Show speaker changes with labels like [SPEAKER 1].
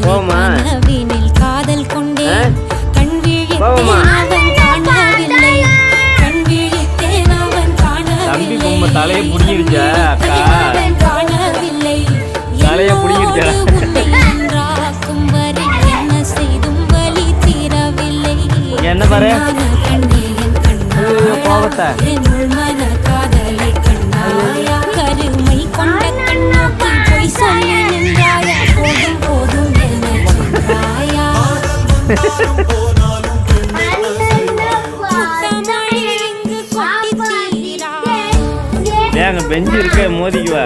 [SPEAKER 1] Coma காதல் கொண்டே. கண் விழித்தேன்
[SPEAKER 2] தலையை புடிங்கிருச்சா அக்கா? தலையை புடிங்கிருச்சா?
[SPEAKER 1] என்ன
[SPEAKER 2] பாரு?
[SPEAKER 1] கோபத்தை
[SPEAKER 2] ஏங்க பெஞ்சு இருக்க மோதிக்குவா.